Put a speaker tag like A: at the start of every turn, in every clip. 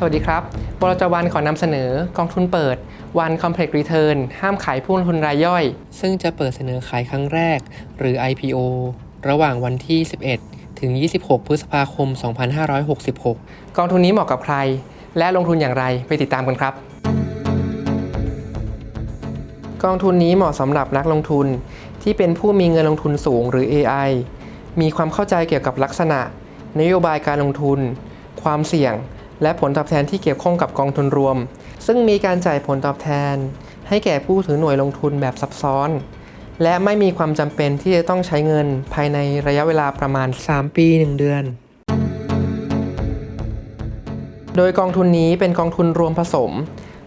A: สวัสดีครับบรจวันขอนำเสนอกองทุนเปิด One Complex Return ห้ามขายผู้ลงทุนรายย่อย ซึ่งจะเปิดเสนอขายครั้งแรก หรือ IPO ระหว่างวันที่ 11 ถึง 26 พฤษภาคม 2566 กองทุนนี้เหมาะกับใคร และลงทุนอย่างไรไปติดตามกันครับ กองทุนนี้เหมาะสำหรับนักลงทุนที่เป็นผู้มีเงินลงทุนสูงหรือ AI มีความเข้าใจเกี่ยวกับลักษณะ นโยบายการลงทุน ความเสี่ยง และผลตอบแทนที่เกี่ยวข้องกับกองทุนรวม ซึ่งมีการจ่ายผลตอบแทน ให้แก่ผู้ถือหน่วยลงทุนแบบซับซ้อน และไม่มีความจำเป็นที่จะต้องใช้เงินภายในระยะเวลาประมาณ 3 ปี 1 เดือน โดยกองทุนนี้เป็นกองทุนรวมผสม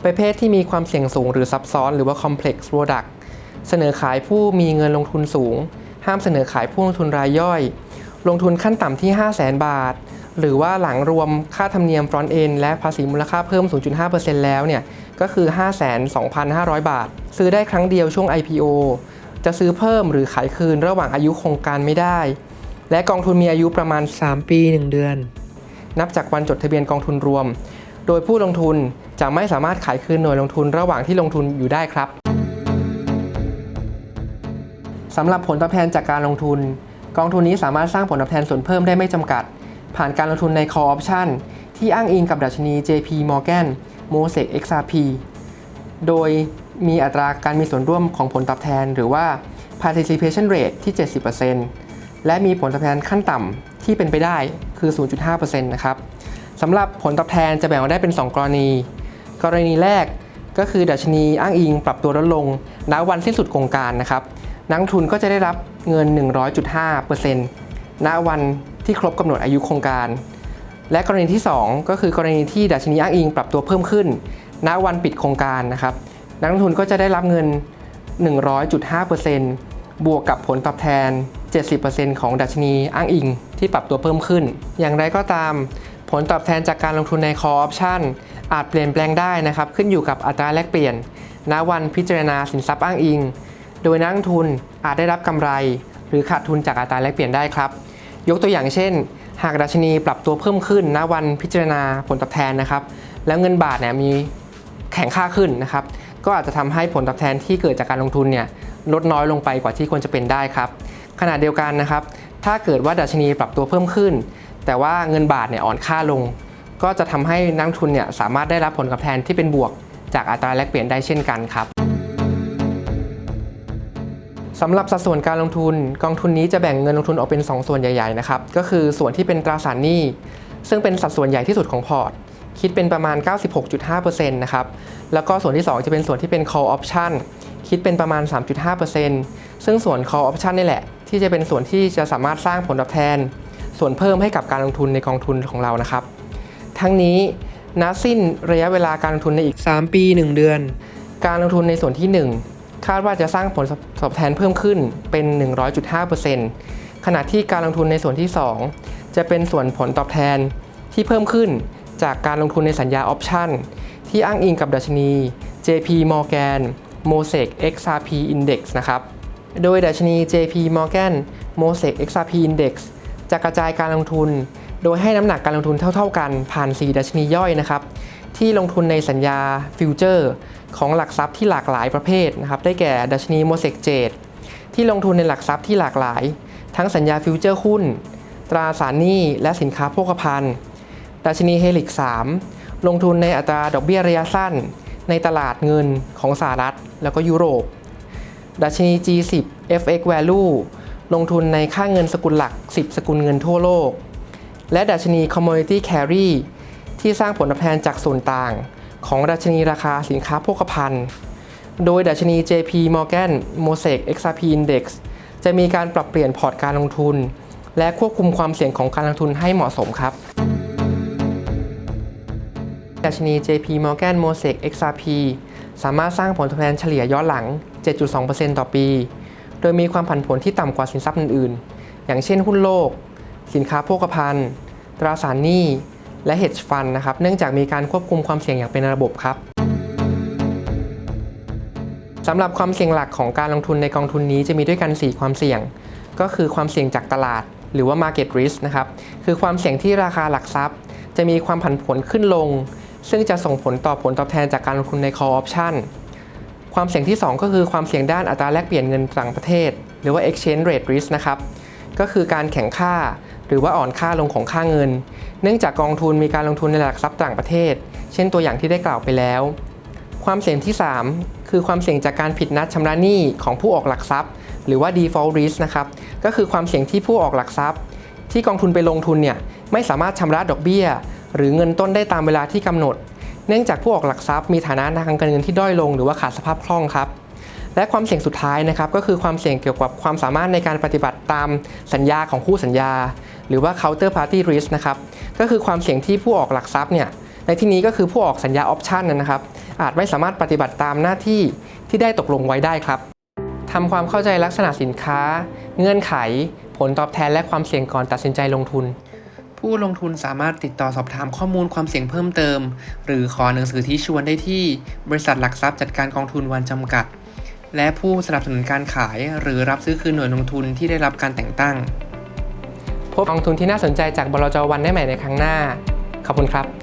A: ประเภทที่มีความเสี่ยงสูงหรือซับซ้อนหรือว่า complex product เสนอขายผู้มีเงินลงทุนสูง ห้ามเสนอขายผู้ลงทุนรายย่อย ลงทุนขั้นต่ำที่ 5 0 0 0 0 0 บาท หรือว่าหลังรวมค่าธรรมเนียม front end และภาษีมูลค่าเพิ่ม 0.5%แล้วเนี่ยก็คือ 52,500 บาท ซื้อได้ครั้งเดียวช่วง IPO จะซื้อเพิ่มหรือขายคืนระหว่างอายุโครงการไม่ได้ และกองทุนมีอายุประมาณ 3 ปี 1 เดือน นับจากวันจดทะเบียนกองทุนรวม โดยผู้ลงทุนจะไม่สามารถขายคืนหน่วยลงทุนระหว่างที่ลงทุนอยู่ได้ครับสำหรับผลตอบแทนจากการลงทุน กองทุนนี้สามารถสร้างผลตอบแทนส่วนเพิ่มได้ไม่จำกัด ผ่านการลงทุนใน call option ที่อ้างอิงกับดัชนี JP Morgan Mosaic XRP โดยมีอัตราการมีส่วนร่วมของผลตอบแทน หรือว่า participation rate ที่ 70%และมีผลตอบแทนขั้นต่ำที่เป็นไปได้คือ 0.5%นะครับสำหรับผลตอบแทนจะแบ่งออกได้เป็น 2 กรณี กรณีแรกก็คือดัชนีอ้างอิงปรับตัวลดลงณวันสิ้นสุดโครงการนะครับ นักทุนก็จะได้รับเงิน 100.5%ณวัน ที่ครบกำหนดอายุโครงการ และกรณีที่ 2 ก็คือกรณีที่ดัชนีอ้างอิงปรับตัวเพิ่มขึ้น ณวันปิดโครงการนะครับ นักลงทุนก็จะได้รับเงิน 100.5%บวกกับผลตอบแทน 70%ของดัชนีอ้างอิงที่ปรับตัวเพิ่มขึ้น อย่างไรก็ตามผลตอบแทนจากการลงทุนใน call option อาจเปลี่ยนแปลงได้นะครับ ขึ้นอยู่กับอัตราแลกเปลี่ยน ณวันพิจารณาสินทรัพย์อ้างอิง โดยนักลงทุนอาจได้รับกำไร หรือขาดทุนจากอัตราแลกเปลี่ยนได้ครับ ยกตัวอย่างเช่น หากดัชนีปรับตัวเพิ่มขึ้นณวันพิจารณาผลตอบแทนนะครับ แล้วเงินบาทเนี่ยมีแข็งค่าขึ้นนะครับ ก็อาจจะทำให้ผลตอบแทนที่เกิดจากการลงทุนเนี่ยลดน้อยลงไปกว่าที่ควรจะเป็นได้ครับ ขณะเดียวกันนะครับ ถ้าเกิดว่าดัชนีปรับตัวเพิ่มขึ้น แต่ว่าเงินบาทเนี่ยอ่อนค่าลง ก็จะทำให้นักทุนเนี่ยสามารถได้รับผลตอบแทนที่เป็นบวกจากอัตราแลกเปลี่ยนได้เช่นกันครับ สำหรับสัดส่วนการลงทุนกองทุนนี้จะแบ่งเงินลงทุนออกเป็น 2 ส่วนใหญ่ๆนะครับก็คือส่วนที่เป็นตราสารหนี้ ซึ่งเป็นสัดส่วนใหญ่ที่สุดของพอร์ต คิดเป็นประมาณ 96.5%นะครับแล้วก็ส่วนที่ 2 จะเป็นส่วนที่เป็น call option คิดเป็นประมาณ 3.5%ซึ่งส่วน call option นี่แหละ ที่จะเป็นส่วนที่จะสามารถสร้างผลตอบแทน ส่วนเพิ่มให้กับการลงทุนในกองทุนของเรานะครับ ทั้งนี้ณสิ้นระยะเวลาการลงทุนในอีก 3 ปี 1 เดือน การลงทุนในส่วนที่ 1 คาดว่าจะสร้างผลตอบแทนเพิ่มขึ้นเป็น 100.5%ขณะที่การลงทุนในส่วนที่ 2 จะเป็นส่วนผลตอบแทนที่เพิ่มขึ้นจากการลงทุนในสัญญาออปชั่น ที่อ้างอิงกับดัชนี JP Morgan Mosaic XRP Index นะครับ โดยดัชนี JP Morgan Mosaic XRP Index จะกระจายการลงทุน โดยให้น้ำหนักการลงทุนเท่า ๆกันผ่าน 4 ดัชนีย่อยนะครับ ที่ลงทุนในสัญญาฟิวเจอร์ของหลักทรัพย์ที่หลากหลายประเภทนะครับได้แก่ดัชนี Mosaic Jade ที่ลงทุนในหลักทรัพย์ที่หลากหลาย ทั้งสัญญาฟิวเจอร์หุ้น ตราสารหนี้และสินค้าโภคภัณฑ์ดัชนีเฮลิก 3 ลงทุนในอัตราดอกเบี้ยระยะสั้น ในตลาดเงินของสหรัฐ แล้วก็ยุโรป ดัชนี G10 FX Value ลงทุนในค่าเงินสกุลหลัก 10 สกุลเงินทั่วโลก และดัชนี Commodity Carry ที่สร้างผลตอบแทนจากส่วนต่าง ของดัชนีราคาสินค้าโภคภัณฑ์ โดยดัชนี JP Morgan Mosaic XRP Index จะมีการปรับเปลี่ยนพอร์ตการลงทุน และควบคุมความเสี่ยงของการลงทุนให้เหมาะสมครับ ดัชนี JP Morgan Mosaic XRP สามารถสร้างผลตอบแทนเฉลี่ยย้อนหลัง 7.2%ต่อปี โดยมีความผันผวนที่ต่ำกว่าสินทรัพย์อื่น ๆ อย่างเช่นหุ้นโลก สินค้าโภคภัณฑ์ ตราสารหนี้ และ hedge fund นะครับ เนื่องจากมีการควบคุมความเสี่ยงอย่างเป็นระบบครับสำหรับความเสี่ยงหลักของการลงทุนในกองทุนนี้จะมีด้วยกัน 4 ความเสี่ยง ก็คือความเสี่ยงจากตลาด หรือว่า market risk นะครับ คือความเสี่ยงที่ราคาหลักทรัพย์ จะมีความผันผวนขึ้นลง ซึ่งจะส่งผลต่อผลตอบแทนจากการลงทุนใน call option ความเสี่ยงที่ 2 ก็คือความเสี่ยงด้านอัตราแลกเปลี่ยนเงินต่างประเทศ หรือว่า exchange rate risk นะครับ ก็คือการแข่งค่า หรือว่าอ่อนค่าลงของค่าเงิน เนื่องจากกองทุนมีการลงทุนในหลักทรัพย์ต่างประเทศ เช่นตัวอย่างที่ได้กล่าวไปแล้ว ความเสี่ยงที่ 3 คือความเสี่ยงจากการผิดนัดชำระหนี้ของผู้ออกหลักทรัพย์ หรือว่า default risk นะครับก็คือความเสี่ยงที่ผู้ออกหลักทรัพย์ ที่กองทุนไปลงทุนเนี่ยไม่สามารถชำระดอกเบี้ย หรือเงินต้นได้ตามเวลาที่กำหนด เนื่องจากผู้ออกหลักทรัพย์มีฐานะทางการเงินที่ด้อยลง หรือว่าขาดสภาพคล่องครับและความเสี่ยงสุดท้ายนะครับก็คือความเสี่ยงเกี่ยวกับความสามารถในการปฏิบัติตามสัญญาของคู่สัญญา หรือว่า counter party risk นะครับก็คือความเสี่ยงที่ผู้ออกหลักทรัพย์เนี่ยในที่นี้ก็คือผู้ออกสัญญาออปชันนะครับอาจไม่สามารถปฏิบัติตามหน้าที่ที่ได้ตกลงไว้ได้ครับทำความเข้าใจลักษณะสินค้า เงื่อนไข ผลตอบแทนและความเสี่ยงก่อนตัดสินใจลงทุน ผู้ลงทุนสามารถติดต่อสอบถามข้อมูลความเสี่ยงเพิ่มเติม หรือขอหนังสือที่ชวนได้ที่ บริษัทหลักทรัพย์จัดการกองทุนวันจำกัด และผู้สนับสนุนการขาย หรือรับซื้อคืนหน่วยลงทุนที่ได้รับการแต่งตั้ง พบกองทุนที่น่าสนใจจากบลจวันได้ใหม่ในครั้งหน้า ขอบคุณครับ